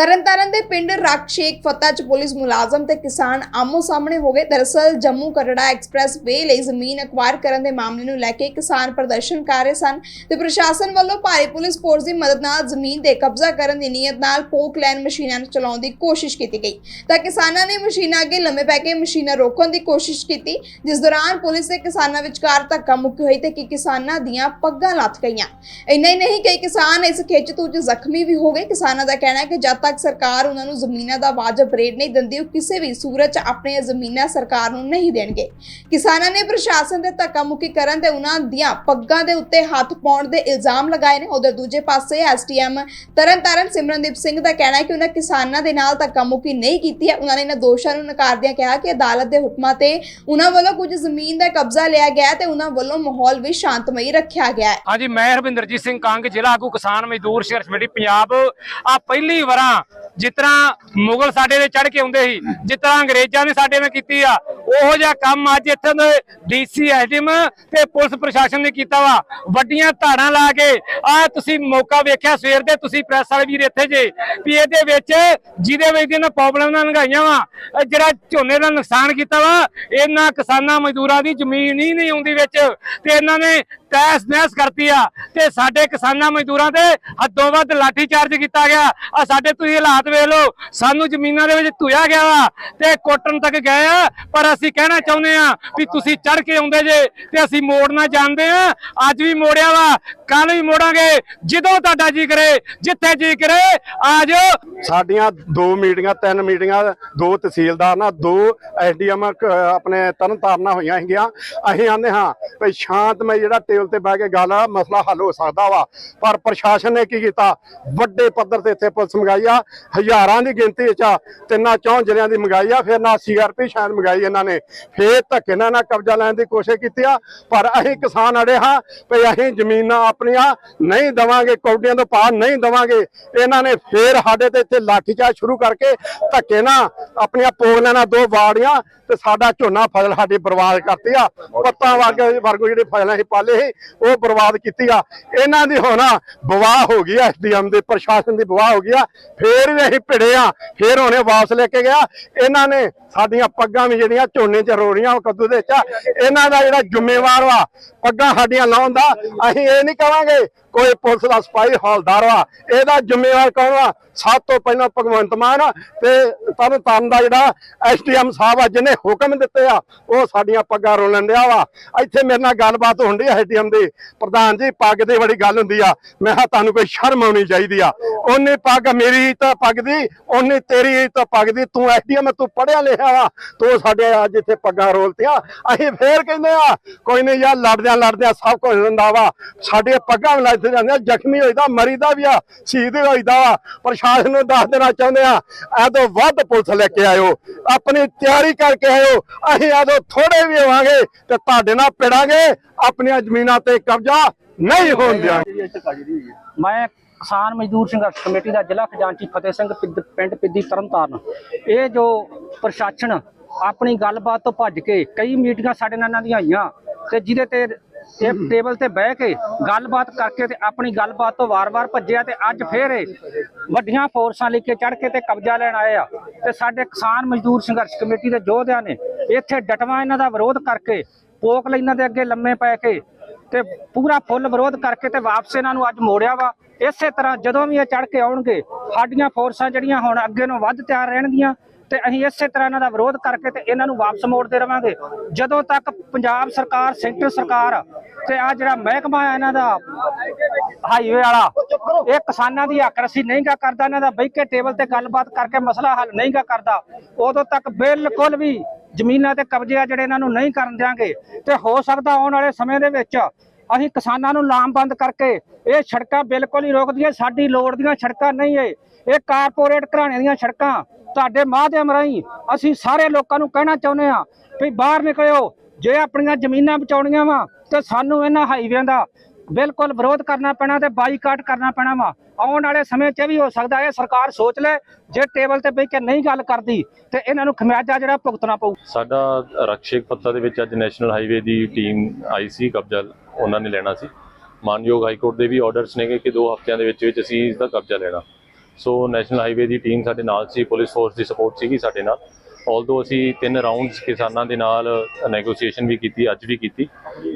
ਤਰਨਤਾਰਨ ਦੇ ਪਿੰਡ ਰੱਖ ਸ਼ੇਖ ਫਤਿਹ ਚ ਪੁਲਿਸ ਮੁਲਾਜ਼ਮ ਤੇ ਕਿਸਾਨ ਆਮੋ ਸਾਹਮਣੇ ਹੋ ਗਏ। ਦਰਅਸਲ ਜੰਮੂ ਕਟੜਾ ਐਕਸਪ੍ਰੈਸ ਵੇ ਲਈ ਜ਼ਮੀਨ ਅਕਵਾਇਰ ਕਰਨ ਦੇ ਮਾਮਲੇ ਨੂੰ ਲੈ ਕੇ ਕਿਸਾਨ ਪ੍ਰਦਰਸ਼ਨ ਕਰ ਰਹੇ ਸਨ ਤੇ ਪ੍ਰਸ਼ਾਸਨ ਵੱਲੋਂ ਭਾਰੀ ਪੁਲਿਸ ਫੋਰਸ ਦੀ ਮਦਦ ਨਾਲ ਜ਼ਮੀਨ ਤੇ ਕਬਜ਼ਾ ਕਰਨ ਦੀ ਨੀਅਤ ਨਾਲ ਪੋਕ ਲੈਨ ਮਸ਼ੀਨਾਂ ਚਲਾਉਣ ਦੀ ਕੋਸ਼ਿਸ਼ ਕੀਤੀ ਗਈ। ਤਾਂ ਕਿਸਾਨਾਂ ਨੇ ਮਸ਼ੀਨਾਂ ਅੱਗੇ ਲੰਮੇ ਪੈ ਕੇ ਮਸ਼ੀਨਾਂ ਰੋਕਣ ਦੀ ਕੋਸ਼ਿਸ਼ ਕੀਤੀ, ਜਿਸ ਦੌਰਾਨ ਪੁਲਿਸ ਤੇ ਕਿਸਾਨਾਂ ਵਿਚਕਾਰ ਧੱਕਾ ਮੁੱਕੀ ਹੋਈ ਤੇ ਕਿ ਕਿਸਾਨਾਂ ਦੀਆਂ ਪੱਗਾਂ ਲੱਥ ਗਈਆਂ। ਇੰਨਾ ਹੀ ਨਹੀਂ, ਕਈ ਕਿਸਾਨ ਇਸ ਖਿੱਚ ਤੋਂ ਜ਼ਖਮੀ ਵੀ ਹੋ ਗਏ। ਕਿਸਾਨਾਂ ਦਾ ਕਹਿਣਾ ਹੈ ਕਿ ਜਦ ਤੱਕ ਸਰਕਾਰ ਉਹਨਾਂ ਨੂੰ ਜ਼ਮੀਨਾਂ ਦਾ ਵਾਜਬ ਰੇਟ ਨਹੀਂ ਦਿੰਦੀ, ਉਹ ਕਿਸੇ ਵੀ ਸੂਰਤ 'ਚ ਆਪਣੀਆਂ ਜ਼ਮੀਨਾਂ ਸਰਕਾਰ ਨੂੰ ਨਹੀਂ ਦੇਣਗੇ। ਕਿਸਾਨਾਂ ਨੇ ਪ੍ਰਸ਼ਾਸਨ ਦੇ ਧੱਕਾ ਕਰਨ ਤੇ ਉਹਨਾਂ ਦੀਆਂ ਪੱਗਾਂ ਦੇ ਉੱਤੇ ਹੱਥ ਪਾਉਣ ਦੇ ਇਲਜ਼ਾਮ ਲਗਾਏ ਨੇ। ਉਧਰ ਦੂਜੇ ਪਾਸੇ ਐਸਟੀਐਮ ਤਰਨਤਾਰਨ ਸਿਮਰਨਦੀਪ ਸਿੰਘ ਦਾ ਕਹਿਣਾ ਹੈ ਕਿ ਉਹਨਾਂ ਕਿਸਾਨਾਂ ਦੇ ਨਾਲ ਧੱਕਾ ਨਹੀਂ ਕੀਤੀ ਹੈ। ਉਹਨਾਂ ਨੇ ਇਹਨਾਂ ਦੋਸ਼ਾਂ ਨੂੰ ਨਕਾਰਦਿਆਂ ਕਿਹਾ ਕਿ ਅਦਾਲਤ ਦੇ ਹੁਕਮਾਂ ਤੇ ਉਹਨਾਂ ਵੱਲੋਂ ਕੁਝ ਜ਼ਮੀਨ ਦਾ ਕਬਜ਼ਾ ਲਿਆ ਗਿਆ ਤੇ ਉਹਨਾਂ ਵੱਲੋਂ ਮਾਹੌਲ ਵੀ ਸ਼ਾਂਤਮਈ ਰੱਖਿਆ ਗਿਆ ਹੈ। ਹਾਂਜੀ, ਮੈਂ ਹਰਵਿੰਦਰਜੀਤ ਸਿੰਘ ਕੰਗ, ਜ਼ਿਲ੍ਹਾ ਆਗੂ ਕਿਸਾਨ ਮਜ਼ਦੂਰ ਸੰਘਰਸ਼ ਕਮੇਟੀ, ਪੰਜਾਬ। ਆ ਪਹਿਲੀ ਵਾਰਾਂ ਜਿਸ ਤਰ੍ਹਾਂ ਮੁਗਲ ਸਾਡੇ ਦੇ ਚੜ ਕੇ ਆਉਂਦੇ ਸੀ, ਜਿਸ ਤਰ੍ਹਾਂ ਅੰਗਰੇਜ਼ਾਂ ਨੇ ਸਾਡੇ ਨਾਲ ਕੀਤੀ ਆ, ਉਹੋ ਜਿਹਾ ਕੰਮ ਅੱਜ ਇੱਥੇ ਦੇ ਡੀਸੀ ਐਸਡੀਐਮ ਤੇ ਪੁਲਿਸ ਪ੍ਰਸ਼ਾਸਨ ਨੇ ਕੀਤਾ ਵਾ। ਵੱਡੀਆਂ ਧਾੜਾਂ ਲਾ ਕੇ, ਆ ਤੁਸੀਂ ਮੌਕਾ ਵੇਖਿਆ ਸਵੇਰ ਦੇ, ਤੁਸੀਂ ਪ੍ਰੈਸ ਵਾਲੇ ਵੀਰ ਇੱਥੇ ਜੇ, ਵੀ ਇਹਦੇ ਵਿੱਚ ਜਿਹਦੇ ਵਿੱਚ ਇਹਨਾਂ ਪ੍ਰੋਬਲਮ ਨਾਲ ਲੰਘਾਈਆਂ ਵਾ, ਇਹ ਜਿਹੜਾ ਝੋਨੇ ਦਾ ਨੁਕਸਾਨ ਕੀਤਾ ਵਾ, ਇਹਨਾਂ ਕਿਸਾਨਾਂ ਮਜ਼ਦੂਰਾਂ ਦੀ ਜ਼ਮੀਨ ਹੀ ਨਹੀਂ ਆਉਂਦੀ ਵਿੱਚ, ਤੇ ਇਹਨਾਂ ਨੇ ਤੈਸ ਨੈਸ ਕਰਤੀ ਆ, ਤੇ ਸਾਡੇ ਕਿਸਾਨਾਂ ਮਜ਼ਦੂਰਾਂ ਤੇ ਹੱਦੋਂ ਵੱਧ ਲਾਠੀ ਚਾਰਜ ਕੀਤਾ ਗਿਆ। ਆ ਸਾਡੇ ਤੁਸੀਂ ਹਾਲਾਤ ਵੇਖ ਲਓ, ਸਾਨੂੰ ਜ਼ਮੀਨਾਂ ਦੇ ਵਿੱਚ ਧੁਇਆ ਗਿਆ ਵਾ ਤੇ ਕੋਟਣ ਤੱਕ ਗਏ ਆ, ਪਰ ਅਸੀਂ ਕਹਿਣਾ ਚਾਹੁੰਦੇ ਆ ਵੀ ਤੁਸੀਂ ਚੜ ਕੇ ਆਉਂਦੇ ਜੇ ਤੇ ਅਸੀਂ ਮੋੜਨਾ ਜਾਣਦੇ ਆ। ਅੱਜ ਵੀ ਮੋੜਿਆ ਵਾ ਕੱਲ ਵੀ ਮੋੜਾਂਗੇ। ਜਦੋਂ ਤੁਹਾਡਾ ਜੀ ਕਰੇ, ਜਿੱਥੇ ਜੀ ਕਰੇ, ਆ ਜਾਓ। ਸਾਡੀਆਂ ਦੋ ਮੀਟਿੰਗਾਂ, ਤਿੰਨ ਮੀਟਿੰਗਾਂ, ਦੋ ਤਹਿਸੀਲਦਾਰ ਨਾਲ, ਦੋ ਐਸਡੀਐਮ ਆਪਣੇ ਤਰਨ ਤਾਰਨਾ ਹੋਈਆਂ ਹੈਗੀਆਂ। ਅਸੀਂ ਆਂਦੇ ਹਾਂ ਵੀ ਸ਼ਾਂਤਮਈ ਜਿਹੜਾ ਟੇਬਲ ਤੇ ਬਹਿ ਕੇ ਗੱਲ ਆ, ਮਸਲਾ ਹੱਲ ਹੋ ਸਕਦਾ ਵਾ। ਪਰ ਪ੍ਰਸ਼ਾਸਨ ਨੇ ਕੀ ਕੀਤਾ? ਵੱਡੇ ਪੱਧਰ ਤੇ ਇੱਥੇ ਪੁਲਿਸ ਮੰਗਾਈ ਆ। ਹਜ਼ਾਰਾਂ ਦੀ ਗਿਣਤੀ ਵਿੱਚ ਆ, ਤਿੰਨਾਂ ਚੌਂ ਜ਼ਿਲ੍ਹਿਆਂ ਦੀ ਮੰਗਾਈ ਆ, ਫਿਰ ਨਾ ਸੀਆਰਪੀ ਸ਼ਾਇਦ ਮੰਗਾਈ ਇਹਨਾਂ ਨੇ, ਫਿਰ ਧੱਕੇ ਨਾਲ ਨਾ ਕਬਜ਼ਾ ਲੈਣ ਦੀ ਕੋਸ਼ਿਸ਼ ਕੀਤੀ ਆ, ਪਰ ਅਸੀਂ ਕਿਸਾਨ ਅੜੇ ਹਾਂ ਵੀ ਅਸੀਂ ਜ਼ਮੀਨਾਂ ਆਪਣੀਆਂ ਨਹੀਂ ਦਵਾਂਗੇ, ਕੌਡੀਆਂ ਤੋਂ ਪਾਰ ਨਹੀਂ ਦਵਾਂਗੇ, ਇਹਨਾਂ ਨੇ ਫਿਰ ਸਾਡੇ ਤੇ ਇੱਥੇ ਲਾਠੀਚਾਰਜ ਸ਼ੁਰੂ ਕਰਕੇ ਧੱਕੇ ਨਾਲ ਆਪਣੀਆਂ ਪੋਗਲਾਂ ਦੋ ਵਾੜੀਆਂ ਤੇ ਸਾਡਾ ਝੋਨਾ ਫਸਲ ਸਾਡੀ ਬਰਬਾਦ ਕਰਤੀ ਆ। ਪੱਤਾਂ ਵਰਗੇ ਵਰਗੋ ਜਿਹੜੇ ਫਸਲਾਂ ਸੀ ਪਾਲੇ ਸੀ, ਉਹ ਬਰਬਾਦ ਕੀਤੀ ਆ। ਇਹਨਾਂ ਦੀ ਹੁਣ ਬਵਾਹ ਹੋ ਗਈ ਐਸਡੀਐਮ ਦੇ, ਪ੍ਰਸ਼ਾਸਨ ਦੀ ਬਵਾਹ ਹੋ ਗਈ ਆ, ਫੇਰ ਵੀ ਅਸੀਂ ਭਿੜੇ ਆ, ਫੇਰ ਉਹਨੇ ਵਾਪਸ ਲੈ ਕੇ ਗਿਆ। ਇਹਨਾਂ ਨੇ ਸਾਡੀਆਂ ਪੱਗਾਂ ਵੀ ਜਿਹੜੀਆਂ ਝੋਨੇ ਚ ਰੋੜੀਆਂ ਕੱਦੂ ਦੇ ਵਿੱਚ ਇਹਨਾਂ ਦਾ ਜਿਹੜਾ ਜ਼ਿੰਮੇਵਾਰ ਵਾ, ਪੱਗਾਂ ਸਾਡੀਆਂ ਲਾਉਣ ਦਾ, ਅਸੀਂ ਇਹ ਨਹੀਂ ਕਵਾਂਗੇ ਕੋਈ ਪੁਲਿਸ ਦਾ ਸਿਪਾਹੀ ਹੌਲਦਾਰ ਵਾ। ਇਹਦਾ ਜ਼ਿੰਮੇਵਾਰ ਕੌਣ ਵਾ? ਸਭ ਤੋਂ ਪਹਿਲਾਂ ਭਗਵੰਤ ਮਾਨ ਤੇ ਤਰਨ ਤਾਰਨ ਦਾ ਜਿਹੜਾ ਐਸਟੀਐਮ ਸਾਹਿਬ ਆ, ਜਿਹਨੇ ਹੁਕਮ ਦਿੱਤੇ ਆ, ਉਹ ਸਾਡੀਆਂ ਪੱਗਾਂ ਰੋਲਣ ਡਿਆ ਵਾ। ਇੱਥੇ ਮੇਰੇ ਨਾਲ ਗੱਲਬਾਤ ਹੋਣ ਡਈ ਐਸਟੀਐਮ ਦੀ। ਪ੍ਰਧਾਨ ਜੀ, ਪੱਗ ਦੀ ਬੜੀ ਗੱਲ ਹੁੰਦੀ ਆ। ਮੈਂ ਕਿਹਾ, ਤੁਹਾਨੂੰ ਕੋਈ ਸ਼ਰਮ ਆਉਣੀ ਚਾਹੀਦੀ ਆ। ਉਹਨੇ ਪੱਗ ਮੇਰੀ ਤਾਂ ਪੱਗ ਉਹਨੇ ਤੇਰੀ ਤਾਂ ਪੱਗ ਤੂੰ ਐਸਟੀਐਮ ਤੂੰ ਪੜਿਆ ਲਿਖਿਆ ਵਾ, ਤੂੰ ਸਾਡੇ ਅੱਜ ਇੱਥੇ ਪੱਗਾਂ ਰੋਲਤੀਆਂ। ਅਸੀਂ ਫੇਰ ਕਹਿੰਦੇ ਆ, ਕੋਈ ਨਹੀਂ ਯਾਰ, ਲੜਦਿਆਂ ਲੜਦਿਆਂ ਸਭ ਕੁਝ ਹੁੰਦਾ ਵਾ। ਸਾਡੇ ਪੱਗਾਂ ਵੀ ਲੱਥ ਜਾਂਦੀਆਂ, ਜ਼ਖਮੀ ਹੋਈਦਾ, ਮਰੀਦਾ ਵੀ ਆ, ਸ਼ਹੀਦ ਹੋਈਦਾ ਵਾ। ਪ੍ਰਸ਼ਾਸਨ ਨੂੰ ਦੱਸ ਦੇਣਾ ਚਾਹੁੰਦੇ ਆ ਐਦੋਂ ਵੱਧ ਪੁਲਿਸ ਲੈ ਕੇ ਆਇਓ। ਆਪਣੀ ਤਿਆਰੀ ਕਰਕੇ ਆਇਓ। ਅਸੀਂ ਐਦੋਂ ਥੋੜੇ ਵੀ ਹੋਵਾਂਗੇ ਤੇ ਤੁਹਾਡੇ ਨਾਲ ਪਿੜਾਂਗੇ ਆਪਣੀਆਂ ਜ਼ਮੀਨਾਂ ਤੇ ਕਬਜ਼ਾ ਨਹੀਂ ਹੋਣ ਦਿਆਂਗੇ। ਮੈਂ ਕਿਸਾਨ ਮਜ਼ਦੂਰ ਸੰਘਰਸ਼ ਕਮੇਟੀ ਦਾ ਜ਼ਿਲ੍ਹਾ ਖਜ਼ਾਨਚੀ ਫਤਿਹ ਸਿੰਘ ਪਿੱਦ- ਪਿੰਡ ਪਿੱਦੀ ਤਰਨਤਾਰਨ। ਇਹ ਜੋ ਪ੍ਰਸ਼ਾਸਨ ਆਪਣੀ ਗੱਲਬਾਤ ਤੋਂ ਭੱਜ ਕੇ ਕਈ ਮੀਟਿੰਗਾਂ ਸਾਡੇ ਨਾਲ ਇਹਨਾਂ ਦੀਆਂ ਆਈਆਂ ਤੇ ਜਿਹਦੇ ਤੇ ਇਹ ਟੇਬਲ ਤੇ ਬਹਿ ਕੇ ਗੱਲਬਾਤ ਕਰਕੇ ਤੇ ਆਪਣੀ ਗੱਲਬਾਤ ਤੋਂ ਵਾਰ-ਵਾਰ ਭੱਜਿਆ ਤੇ ਅੱਜ ਫੇਰ ਇਹ ਵੱਡੀਆਂ ਫੋਰਸਾਂ ਲੈ ਕੇ ਚੜ ਕੇ ਤੇ ਕਬਜ਼ਾ ਲੈਣ ਆਏ ਆ। ਤੇ ਸਾਡੇ ਕਿਸਾਨ ਮਜ਼ਦੂਰ ਸੰਘਰਸ਼ ਕਮੇਟੀ ਦੇ ਯੋਧਿਆਂ ਨੇ ਇੱਥੇ ਡਟਵਾ ਇਹਨਾਂ ਦਾ ਵਿਰੋਧ ਕਰਕੇ ਪੋਕ ਲਾਈਨਾਂ ਦੇ ਅੱਗੇ ਲੰਮੇ ਪੈ ਕੇ ਤੇ ਪੂਰਾ ਫੁੱਲ ਵਿਰੋਧ ਕਰਕੇ ਤੇ ਵਾਪਸ ਇਹਨਾਂ ਨੂੰ ਅੱਜ ਮੋੜਿਆ ਵਾ। ਇਸੇ ਤਰ੍ਹਾਂ ਜਦੋਂ ਵੀ ਇਹ ਚੜ ਕੇ ਆਉਣਗੇ, ਸਾਡੀਆਂ ਫੋਰਸਾਂ ਜਿਹੜੀਆਂ ਹੁਣ ਅੱਗੇ ਨੂੰ ਵੱਧ ਤਿਆਰ ਰਹਿਣਗੀਆਂ ਤੇ ਅਸੀਂ ਇਸੇ ਤਰ੍ਹਾਂ ਇਹਨਾਂ ਦਾ ਵਿਰੋਧ ਕਰਕੇ ਤੇ ਇਹਨਾਂ ਨੂੰ ਵਾਪਸ ਮੋੜਦੇ ਰਵਾਂਗੇ। ਜਦੋਂ ਤੱਕ ਪੰਜਾਬ ਸਰਕਾਰ, ਸੈਂਟਰ ਸਰਕਾਰ ਤੇ ਆ ਜਿਹੜਾ ਮਹਿਕਮਾ ਹੈ ਇਹਨਾਂ ਦਾ ਹਾਈਵੇ ਵਾਲਾ, ਇਹ ਕਿਸਾਨਾਂ ਦੀ ਹੱਕਰਸੀ ਨਹੀਂ ਗਾ ਕਰਦਾ, ਇਹਨਾਂ ਦਾ ਬਹਿ ਕੇ ਟੇਬਲ ਤੇ ਗੱਲਬਾਤ ਕਰਕੇ ਮਸਲਾ ਹੱਲ ਨਹੀਂ ਗਾ ਕਰਦਾ, ਉਦੋਂ ਤੱਕ ਬਿਲਕੁਲ ਵੀ ਜ਼ਮੀਨਾਂ ਤੇ ਕਬਜ਼ੇ ਆ ਜਿਹੜੇ ਇਹਨਾਂ ਨੂੰ ਨਹੀਂ ਕਰਨ ਦਿਆਂਗੇ ਤੇ ਹੋ ਸਕਦਾ ਆਉਣ ਵਾਲੇ ਸਮੇਂ ਦੇ ਵਿੱਚ ਅਸੀਂ ਕਿਸਾਨਾਂ ਨੂੰ ਲਾਮਬੰਦ ਕਰਕੇ ਇਹ ਸੜਕਾਂ ਬਿਲਕੁਲ ਹੀ ਰੋਕ ਦਈਏ ਸਾਡੀ ਲੋੜ ਦੀਆਂ ਸੜਕਾਂ ਨਹੀਂ ਏ। ਇਹ ਕਾਰਪੋਰੇਟ ਘਰਾਣੇ ਦੀਆਂ ਸੜਕਾਂ ਤੁਹਾਡੇ ਮਾਧਿਅਮ ਰਾਹੀਂ ਅਸੀਂ ਸਾਰੇ ਲੋਕਾਂ ਨੂੰ ਕਹਿਣਾ ਚਾਹੁੰਦੇ ਆ ਵੀ ਬਾਹਰ ਨਿਕਲਿਓ, ਜੇ ਆਪਣੀਆਂ ਜ਼ਮੀਨਾਂ ਬਚਾਉਣੀਆਂ ਵਾ, ਤੇ ਸਾਨੂੰ ਇਹਨਾਂ ਹਾਈਵੇਆਂ ਦਾ ਬਿਲਕੁਲ ਵਿਰੋਧ ਕਰਨਾ ਪੈਣਾ ਤੇ ਬਾਈਕਾਟ ਕਰਨਾ ਪੈਣਾ ਵਾ। ਆਉਣ ਵਾਲੇ ਸਮੇਂ 'ਚ ਵੀ ਹੋ ਸਕਦਾ ਹੈ, ਸਰਕਾਰ ਸੋਚ ਲੈ, ਜੇ ਟੇਬਲ ਤੇ ਬਹਿ ਕੇ ਨਹੀਂ ਗੱਲ ਕਰਦੀ, ਤੇ ਇਹਨਾਂ ਨੂੰ ਖਮਿਆਜਾ ਜਿਹੜਾ ਭੁਗਤਣਾ ਪਊ। ਸਾਡਾ ਰਕਸ਼ੇਕ ਪੱਤਾ ਦੇ ਵਿੱਚ ਅੱਜ ਨੈਸ਼ਨਲ ਹਾਈਵੇ ਦੀ ਟੀਮ ਆਈ ਸੀ, ਕਬਜ਼ਾ ਉਹਨਾਂ ਨੇ ਲੈਣਾ ਸੀ। ਮਾਨਯੋਗ ਹਾਈ ਕੋਰਟ ਦੇ ਵੀ ਆਰਡਰਸ ਨੇਗੇ ਕਿ 2 ਹਫ਼ਤਿਆਂ ਦੇ ਵਿੱਚ ਵਿੱਚ ਅਸੀਂ ਇਸ ਦਾ ਕਬਜ਼ਾ ਲੈਣਾ। ਸੋ ਨੈਸ਼ਨਲ ਹਾਈਵੇ ਦੀ ਟੀਮ ਸਾਡੇ ਨਾਲ ਸੀ, ਪੁਲਿਸ ਫੋਰਸ ਦੀ ਸਪੋਰਟ ਸੀਗੀ ਸਾਡੇ ਨਾਲ। ਆਲਦੋ ਅਸੀਂ ਤਿੰਨ ਰਾਉਂਡਸ ਕਿਸਾਨਾਂ ਦੇ ਨਾਲ ਨੈਗੋਸੀਏਸ਼ਨ ਵੀ ਕੀਤੀ, ਅੱਜ ਵੀ ਕੀਤੀ।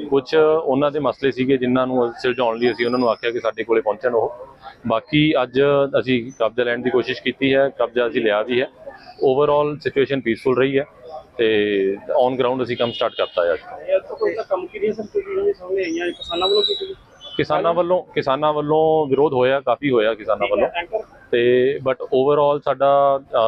ਕੁਝ ਉਹਨਾਂ ਦੇ ਮਸਲੇ ਸੀਗੇ ਜਿਨ੍ਹਾਂ ਨੂੰ ਸੁਲਝਾਉਣ ਲਈ ਅਸੀਂ ਉਹਨਾਂ ਨੂੰ ਆਖਿਆ ਕਿ ਸਾਡੇ ਕੋਲੇ ਪਹੁੰਚਣ ਉਹ। ਬਾਕੀ ਅੱਜ ਅਸੀਂ ਕਬਜ਼ਾ ਲੈਣ ਦੀ ਕੋਸ਼ਿਸ਼ ਕੀਤੀ ਹੈ, ਕਬਜ਼ਾ ਅਸੀਂ ਲਿਆ ਵੀ ਹੈ। ਓਵਰਆਲ ਸਿਚੁਏਸ਼ਨ ਪੀਸਫੁਲ ਰਹੀ ਹੈ ਤੇ ਔਨ ਗਰਾਊਂਡ ਅਸੀਂ ਕੰਮ ਸਟਾਰਟ ਕਰਤਾ ਹੈ ਅੱਜ। ਕਿਸਾਨਾਂ ਵੱਲੋਂ ਕਿਸਾਨਾਂ ਵੱਲੋਂ ਵਿਰੋਧ ਹੋਇਆ, ਕਾਫੀ ਹੋਇਆ ਕਿਸਾਨਾਂ ਵੱਲੋਂ। ਤੇ ਬਟ ਓਵਰਆਲ ਸਾਡਾ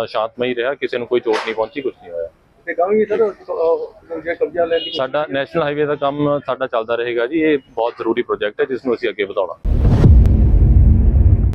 ਸ਼ਾਂਤਮਈ ਰਿਹਾ ਕਿਸੇ ਨੂੰ ਕੋਈ ਚੋਟ ਨਹੀਂ ਪਹੁੰਚੀ ਕੁਝ ਨਹੀਂ ਹੋਇਆ। ਤੇ ਕਹਾਂਗੇ ਸਰ ਜੇ ਕਬਜ਼ਾ ਲੈਣ ਦੀ ਸਾਡਾ ਨੈਸ਼ਨਲ ਹਾਈਵੇ ਦਾ ਕੰਮ ਸਾਡਾ ਚੱਲਦਾ ਰਹੇਗਾ ਜੀ ਇਹ ਬਹੁਤ ਜ਼ਰੂਰੀ ਪ੍ਰੋਜੈਕਟ ਹੈ ਜਿਸ ਨੂੰ ਅਸੀਂ ਅੱਗੇ ਵਧਾਉਣਾ।